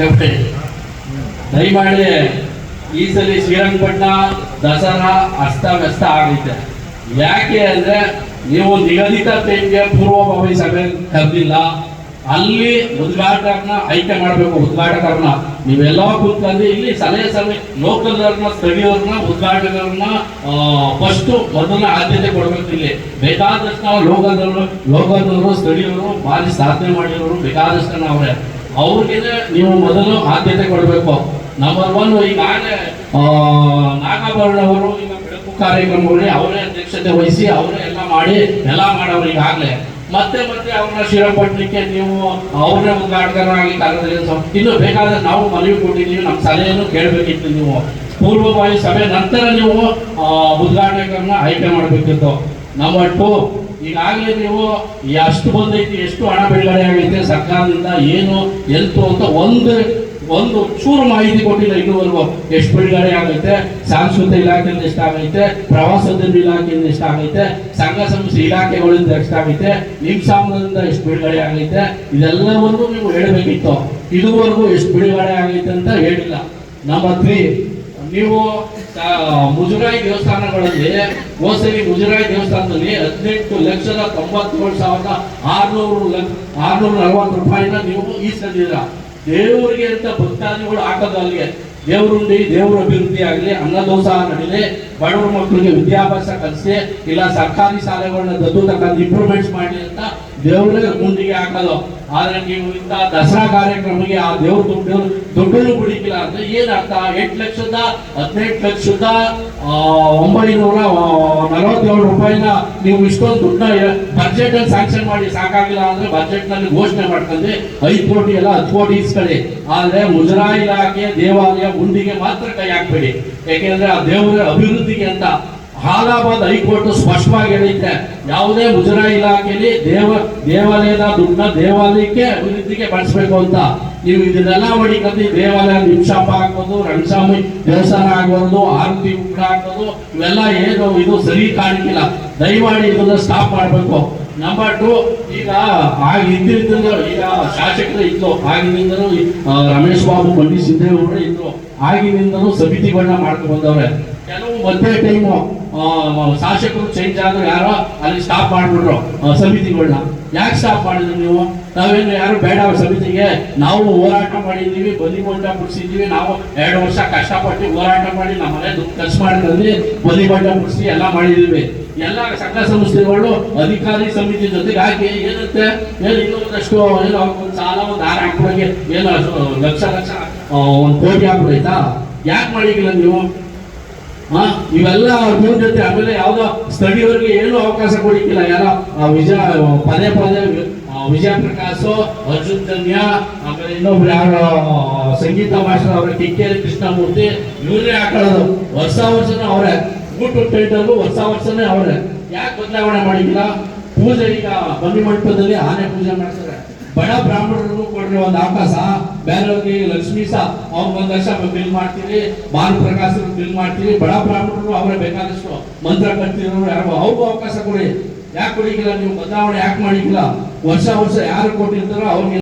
ಕಪ್ಪೆ ದಯಮಾಡಿ ಈ ಸಲ ಶ್ರೀರಂಗಪಟ್ಟಣ ದಸರಾ ಅಸ್ತವ್ಯಸ್ತ ಆಗೈತೆ ಯಾಕೆ ಅಂದ್ರೆ ನೀವು ನಿಗದಿತ ಟೈಮ್ಗೆ ಪೂರ್ವಭಾವಿ ಸಭೆ ಕರೆದಿಲ್ಲ. ಅಲ್ಲಿ ಉದ್ಘಾಟಕನ ಆಯ್ಕೆ ಮಾಡಬೇಕು, ಉದ್ಘಾಟಕರನ್ನ. ನೀವೆಲ್ಲ ಕೂತ್ಕೊಂಡು ಇಲ್ಲಿ ಸಲಹೆ ಸಲಹೆ ಲೋಕಲ್ನ ಸ್ಥಳೀಯರನ್ನ ಉದ್ಘಾಟಕರನ್ನ ಫಸ್ಟ್ ಮೊದಲ ಆದ್ಯತೆ ಕೊಡಬೇಕು ಇಲ್ಲಿ. ಬೇಕಾದಷ್ಟು ಲೋಕದವರು ಲೋಕದವರು ಸ್ಥಳೀಯರು ಭಾರಿ ಸಾಧನೆ ಮಾಡಿರೋರು ಬೇಕಾದಷ್ಟು ಅವ್ರೆ ಅವ್ರಿಗೆ ನೀವು ಮೊದಲು ಆದ್ಯತೆ ಕೊಡಬೇಕು. ನಂಬರ್ ಒನ್ ಈಗಾಗಲೇ ನಾಗಾಭರಣ ಅವರು ಬೆಳಕು ಕಾರ್ಯಕ್ರಮಗಳಲ್ಲಿ ಅವರೇ ಅಧ್ಯಕ್ಷತೆ ವಹಿಸಿ ಅವರೇ ಎಲ್ಲ ಮಾಡಿ ಎಲ್ಲ ಮಾಡವ್ರು ಈಗಾಗಲೇ. ಮತ್ತೆ ಮತ್ತೆ ಅವ್ರನ್ನ ಶ್ರೀರಂಗಪಟ್ಟಣಕ್ಕೆ ನೀವು ಅವ್ರನ್ನೇ ಉದ್ಘಾಟಕರಾಗಿ ಕಾರ್ಯದಲ್ಲಿ ಇನ್ನು ಬೇಕಾದ್ರೆ ನಾವು ಮನವಿ ಕೊಟ್ಟಿದ್ದೀವಿ, ನಮ್ಮ ಸಲಹೆಯನ್ನು ಕೇಳಬೇಕಿತ್ತು ನೀವು. ಪೂರ್ವಭಾವಿ ಸಭೆ ನಂತರ ನೀವು ಉದ್ಘಾಟಕರನ್ನ ಆಯ್ಕೆ ಮಾಡಬೇಕಿತ್ತು. ನಂಬರ್ ಟು ಈಗಾಗಲೇ ನೀವು ಎಷ್ಟು ಬಂದೈತಿ, ಎಷ್ಟು ಹಣ ಬಿಡುಗಡೆ ಆಗೈತೆ, ಸರ್ಕಾರದಿಂದ ಏನು ಎಂತು ಅಂತ ಒಂದು ಒಂದು ಚೂರು ಮಾಹಿತಿ ಕೊಟ್ಟಿಲ್ಲ, ಇನ್ನೂವರೆಗೂ ಎಷ್ಟು ಬಿಡುಗಡೆ ಆಗೈತೆ, ಸಾಂಸ್ಕೃತಿಕ ಇಲಾಖೆಯಿಂದ ಎಷ್ಟಾಗೈತೆ ಪ್ರವಾಸೋದ್ಯಮ ಇಲಾಖೆಯಿಂದ ಎಷ್ಟಾಗೈತೆ ಸಂಘ ಸಂಸ್ಥೆ ಇಲಾಖೆಗಳಿಂದ ಎಷ್ಟಾಗೈತೆ ನಿಮ್ಮ ಸಾಮಾನ್ಯದಿಂದ ಎಷ್ಟು ಬಿಡುಗಡೆ ಆಗೈತೆ, ಇದೆಲ್ಲವನ್ನು ನೀವು ಹೇಳಬೇಕಿತ್ತು. ಇದುವರೆಗೂ ಎಷ್ಟು ಬಿಡುಗಡೆ ಆಗೈತೆ ಅಂತ ಹೇಳಿಲ್ಲ. ನಮ್ಮ ತ್ರೀ ನೀವು ಮುಜರಾಯಿ ದೇವಸ್ಥಾನಗಳಲ್ಲಿ ಹೋಸಲಿ ಮುಜರಾಯಿ ದೇವಸ್ಥಾನದಲ್ಲಿ ಹದಿನೆಂಟು ಲಕ್ಷದ ತೊಂಬತ್ತೇಳು ಸಾವಿರದ ಆರ್ನೂರು ಆರ್ನೂರ ನಲವತ್ತು ರೂಪಾಯಿನ ನೀವು ಈಸ್ಕೊಂಡಿದ್ದೀರ ದೇವರಿಗೆ ಅಂತ ಭಕ್ತಾದಿಗಳು ಹಾಕೋದು ಅಲ್ಲಿಗೆ? ದೇವರುಂಡಿ ದೇವರ ಅಭಿವೃದ್ಧಿ ಆಗಲಿ ಅನ್ನದೋಸ ನಡೀಲಿ, ಬಡವರ ಮಕ್ಕಳಿಗೆ ವಿದ್ಯಾಭ್ಯಾಸ ಕಲಿಸಿ ಇಲ್ಲ ಸರ್ಕಾರಿ ಶಾಲೆಗಳನ್ನ ದತ್ತು ತಕ್ಕಂತ ಇಂಪ್ರೂವ್ಮೆಂಟ್ಸ್ ಮಾಡಲಿ ಅಂತ ದೇವ್ರಿಗೆ ಮುಂದಿಗೆ ಹಾಕೋದು ಆದ್ರೆ ನೀವು ಇಂಥ ದಸರಾ ಕಾರ್ಯಕ್ರಮಕ್ಕೆ ಆ ದೇವ್ರ ದುಡ್ಡು ದುಡ್ಡನ್ನು ಕುಡಿಕಿಲ್ಲ ಅಂದ್ರೆ ಏನಾಗ್ತಾ ಎಂಟು ಲಕ್ಷದ, ಹದಿನೆಂಟು ಲಕ್ಷದ ಒಂಬೈನೂರ ನಲವತ್ತೇಳು ರೂಪಾಯಿನ ನೀವು ಇಷ್ಟೊಂದು ದುಡ್ಡನ್ನ ಬಜೆಟ್ ಅಲ್ಲಿ ಸ್ಯಾಂಕ್ಷನ್ ಮಾಡಿ ಸಾಕಾಗಿಲ್ಲ ಅಂದ್ರೆ ಬಜೆಟ್ನಲ್ಲಿ ಘೋಷಣೆ ಮಾಡ್ಕೊಂಡ್ರೆ ಐದು ಕೋಟಿ ಎಲ್ಲ ಹತ್ತು ಕೋಟಿ ಇಸ್ಕೊಳ್ಳಿ ಆದ್ರೆ ಮುಜರಾಯಿ ಇಲಾಖೆ ದೇವಾಲಯ ಉಂಡಿಗೆ ಮಾತ್ರ ಕೈ ಹಾಕ್ಬೇಡಿ. ಯಾಕೆಂದ್ರೆ ಆ ದೇವರ ಅಭಿವೃದ್ಧಿಗೆ ಅಂತ ಹಾಲಾಬಾದ್ ಹೈಕೋರ್ಟ್ ಸ್ಪಷ್ಟವಾಗಿ ಹೇಳಿದ್ದೆ, ಯಾವುದೇ ಮುಜರಾಯಿ ಇಲಾಖೆಯಲ್ಲಿ ದೇವ, ದೇವಾಲಯದ ದುಡ್ಡನ್ನ ದೇವಾಲಯಕ್ಕೆ ಅಭಿವೃದ್ಧಿಗೆ ಬಳಸಬೇಕು ಅಂತ. ನೀವು ಇದನ್ನೆಲ್ಲ ಮಾಡಿಕೊಂಡು ದೇವಾಲಯ ನಿಮಿಷಾಪ ಹಾಕೋದು, ರಣಸ್ವಾಮಿ ದೇವಸ್ಥಾನ ಆಗ್ಬಾರ್ದು ಆರತಿ ಉಂಟು ಹಾಕೋದು, ಇವೆಲ್ಲ ಏನು ಇದು ಸರಿ ಕಾಣಿಕಿಲ್ಲ. ದಯಮಾಡಿ ಇದನ್ನ ಸ್ಟಾಪ್ ಮಾಡಬೇಕು. ನಂಬರ್ ಟು ಈಗ ಆಗ ಈಗ ಶಾಸಕರು ಇತ್ತು ಆಗಿನಿಂದಲೂ ರಮೇಶ್ ಬಾಬು ಬಂಡಿ ಸಿದ್ದೇಗೌಡರು ಇದ್ರು ಆಗಿನಿಂದಲೂ ಸಮಿತಿಗಳನ್ನ ಮಾಡ್ಕೊಂಡು ಬಂದವ್ರೆ. ಕೆಲವು ಮದುವೆ ಟೈಮು ಶಾಸಕರು ಚೇಂಜ್ ಆದ್ರು ಯಾರೋ ಅಲ್ಲಿ ಸ್ಟಾಪ್ ಮಾಡ್ಬಿಟ್ರು ಸಮಿತಿಗಳನ್ನ ಯಾಕೆ ಸ್ಟಾಪ್ ಮಾಡಿದ್ರಿ ನೀವು? ನಾವೇನು ಯಾರು ಬೇಡ ಸಮಿತಿಗೆ? ನಾವು ಹೋರಾಟ ಮಾಡಿದ್ದೀವಿ ಬಲಿ ಬಂಡ ಬಿಡಿಸಿದ್ದೀವಿ, ನಾವು ಎರಡು ವರ್ಷ ಕಷ್ಟಪಟ್ಟು ಹೋರಾಟ ಮಾಡಿ ನಮ್ಮ ಮನೆ ದುಡ್ಡು ಖರ್ಚು ಮಾಡಿದ್ರಲ್ಲಿ ಬಲಿ ಮಂಟ ಬಿಡಿಸಿ ಎಲ್ಲ ಮಾಡಿದ್ದೀವಿ. ಎಲ್ಲ ಸಂಘ ಸಂಸ್ಥೆಗಳು, ಅಧಿಕಾರಿ ಸಮಿತಿ ಜೊತೆಗೆ ಹಾಕಿ ಏನಂತೆ? ಏನು ಇನ್ನೊಂದಷ್ಟು, ಏನೋ ಒಂದು ಸಾಲ, ಒಂದು ಆರ ಹಾಕ್ಬಿಡೋಕೆ ಏನೋ, ಲಕ್ಷ ಲಕ್ಷ ಒಂದು ಕೋಟಿ ಹಾಕ್ಬಿಡೈತಾ ಯಾಕೆ ಮಾಡಿಗಿಲ್ಲ ನೀವು? ಇವೆಲ್ಲ ನಿಮ್ಮ ಜೊತೆ ಆಮೇಲೆ ಯಾವ್ದೋ ಸ್ಥಳೀಯವರಿಗೆ ಏನು ಅವಕಾಶ ಕೊಡಿಕ್ಕಿಲ್ಲ ಯಾರೋ ವಿಜಯ, ಪದೇ ಪದೇ ವಿಜಯ ಪ್ರಕಾಶ್ ಅರ್ಜುನ್ ಕನ್ಯಾ ಆಮೇಲೆ ಇನ್ನೊಬ್ರು ಯಾರೋ ಸಂಗೀತ ಮಾಸ್ಟರ್ ಅವರ ಕಿಕ್ಕೇರಿ ಕೃಷ್ಣಮೂರ್ತಿ ಇವರೇ ಹಾಕೊಳ್ಳೋದು. ವರ್ಷ ವರ್ಷನೂ ಅವರೇ. ಊಟ ಟೈಟಲ್ಲು ವರ್ಷ ವರ್ಷನೇ ಅವರೇ. ಯಾಕೆ ಬದಲಾವಣೆ ಮಾಡಿಲ್ಲ ಪೂಜೆ ಈಗ ಬನ್ನಿ ಮಂಟಪದಲ್ಲಿ ಆನೆ ಪೂಜೆ ಮಾಡ್ತಾರೆ ಬಡ ಬ್ರಾಹ್ಮಣರಿಗೂ ಕೊಡ್ರಿ ಒಂದು ಅವಕಾಶ. ಬೇರೆಯವ್ರಿಗೆ ಲಕ್ಷ್ಮೀ ಸಹ ಅವ್ರು ಒಂದ್ ಲಕ್ಷ ಬಿಲ್ ಮಾಡ್ತೀವಿ ಭಾನು ಪ್ರಕಾಶ್ ಬಿಲ್ ಮಾಡ್ತೀವಿ, ಬಡ ಬ್ರಾಹ್ಮಣರು ಅವರೇ ಬೇಕಾದಷ್ಟು ಮಂತ್ರ ಕಲ್ತಿರೋರು ಯಾರು ಅವ್ರಿಗೂ ಅವಕಾಶ ಕೊಡಿ. ಯಾಕೆ ಕೊಡಿಗಿಲ್ಲ ನೀವು? ಬದಲಾವಣೆ ಯಾಕೆ ಮಾಡಿಗಿಲ್ಲ? ವರ್ಷ ವರ್ಷ ಯಾರು ಕೊಟ್ಟಿರ್ತಾರೋ ಅವ್ರಿಗೆ